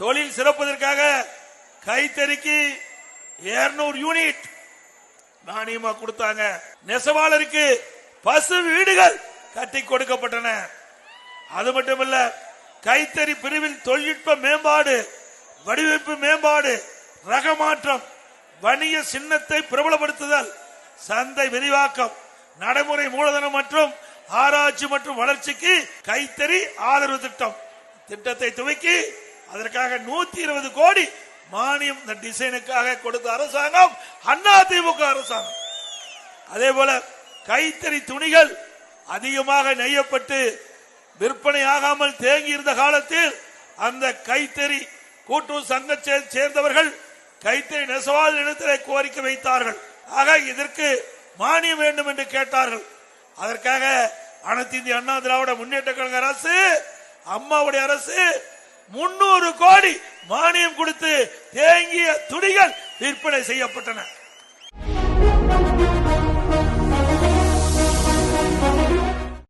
தொழில் சிறப்பதற்காக கைத்தறிக்கு 200 யூனிட் மானியமா கொடுத்தாங்க. நெசவாளருக்கு பசு வீடுகள் கட்டி கொடுக்கப்பட்டன. அது மட்டுமல்ல கைத்தறி பிரிவில் தொழில்நுட்ப மேம்பாடு வடிவமைப்பு மேம்பாடு ரக மாற்றம் வணிக சின்னத்தை பிரபலப்படுத்துதல் சந்தை விரிவாக்கம் நடைமுறை மூலதனம் மற்றும் ஆராய்ச்சி மற்றும் வளர்ச்சிக்கு கைத்தறி ஆதரவு திட்டம். திட்டத்தை துவக்கி அதற்காக நூத்தி இருபது கோடி மானியம் இந்த டிசைனுக்காக கொடுத்த அரசாங்கம் அண்ணா திமுக அரசாங்கம். அதே போல கைத்தறி துணிகள் அதிகமாக நெய்யப்பட்டு விற்பனை ஆகாமல் தேங்கி இருந்த காலத்தில் அந்த கைத்தறி கூட்டுறவு சங்கத்தை சேர்ந்தவர்கள் கைத்தறி நெசவாளர் இடத்திலே கோரிக்கை வைத்தார்கள். ஆக இதற்கு மானியம் வேண்டும் என்று கேட்டார்கள். அதற்காக அனைத்து இந்திய அண்ணா திராவிட முன்னேற்ற கழக அரசு அம்மாவுடைய அரசு முன்னூறு கோடி மானியம் கொடுத்து தேங்கிய துணிகள் விற்பனை செய்யப்பட்டன.